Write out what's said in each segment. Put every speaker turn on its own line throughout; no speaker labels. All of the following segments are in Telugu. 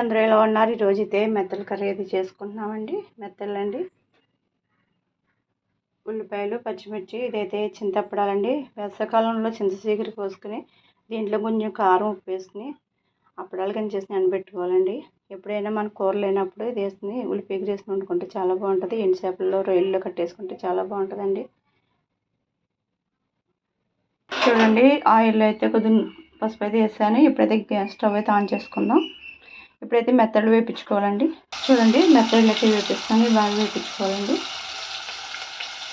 అందరూ ఎలా ఉన్నారు? ఈరోజు అయితే మెత్తల కర్రీ అయితే చేసుకుంటున్నామండి. మెత్తలండి. ఉల్లిపాయలు పచ్చిమిర్చి ఇదైతే చింతప్పడాలండి వేసవకాలంలో చింత చీకరి కోసుకుని దీంట్లో కొంచెం కారం ఉప్పు వేసుకుని అప్పడాలు కానీ చేసి నానబెట్టుకోవాలండి. ఎప్పుడైనా మన కూర లేనప్పుడు ఇది వేసుకుని ఉల్లిపాయ వేసుకుని వండుకుంటే చాలా బాగుంటుంది. ఎండు చేపల్లో రొయ్యల్లో కట్టేసుకుంటే చాలా బాగుంటుందండి. చూడండి ఆయిల్ అయితే కొద్దిగా పసుపు అయితే వేసాను. ఇప్పుడైతే గ్యాస్ స్టవ్ అయితే ఆన్ చేసుకుందాం. ఇప్పుడైతే మెత్తడు వేపించుకోవాలండి చూడండి మెత్తడు అయితే వేపిస్తాను బాగా వేపించుకోవాలండి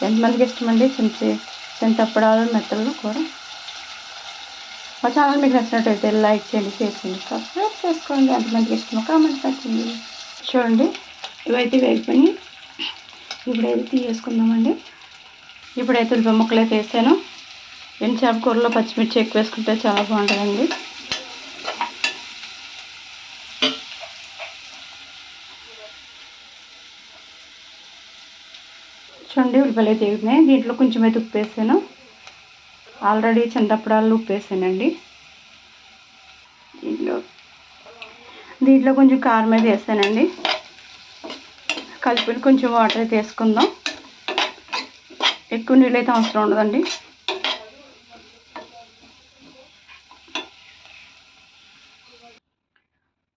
ఎంతమందికి ఇష్టమండి? చింత చింతప్పడాలు మెత్తలు కూడా. మా ఛానల్ మీకు నచ్చినట్టయితే లైక్ చేయండి షేర్ చేయండి సబ్స్క్రైబ్ చేసుకోండి. ఎంతమందికి ఇష్టమో కామెంట్ పెట్టండి. చూడండి ఇవైతే వేగిపోయి ఇప్పుడైతే తీసేసుకుందామండి. ఇప్పుడైతే ఉల్లిపాయ ముక్కలు అయితే వేసాను. ఎండు చేప కూరలో పచ్చిమిర్చి ఎక్కువ వేసుకుంటే చాలా బాగుంటుందండి. చూడండి ఉల్లిపాయలు అయితే దీంట్లో కొంచెం అయితే ఉప్పు వేసాను. ఆల్రెడీ చింతపడాలు ఉప్పు వేసానండి. దీంట్లో దీంట్లో కొంచెం కారం అయితే వేసానండి. కలిపి కొంచెం వాటర్ అయితే వేసుకుందాం. ఎక్కువ నీళ్ళు అయితే అవసరం ఉండదండి.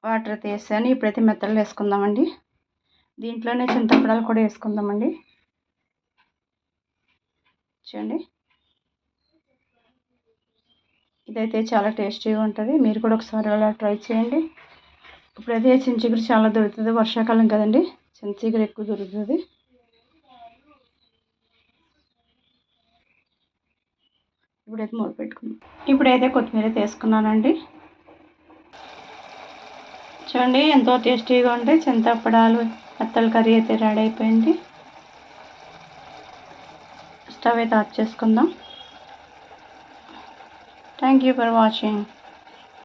వాటర్ అయితే వేసాను. ఇప్పుడైతే మెత్తలు వేసుకుందామండి. దీంట్లోనే చింతపడాలు కూడా వేసుకుందామండి. చూడండి. ఇదైతే చాలా టేస్టీగా ఉంటుంది. మీరు కూడా ఒకసారి అలా ట్రై చేయండి. ఇప్పుడైతే చించిగురు చాలా దొరుకుతుంది. వర్షాకాలం కదండి. చించిగురు ఎక్కువ దొరుకుతుంది. ఇప్పుడైతే మూత పెట్టుకున్నాం ఇప్పుడైతే కొత్తిమీర తీసుకున్నానండి. చూడండి ఎంతో టేస్టీగా ఉంటే చింతప్పడాలు అత్తలు కర్రీ అయితే రెడీ అయిపోయింది. స్టవ్ అయితే ఆఫ్ చేసుకుందాం థ్యాంక్ యూ ఫర్ వాచింగ్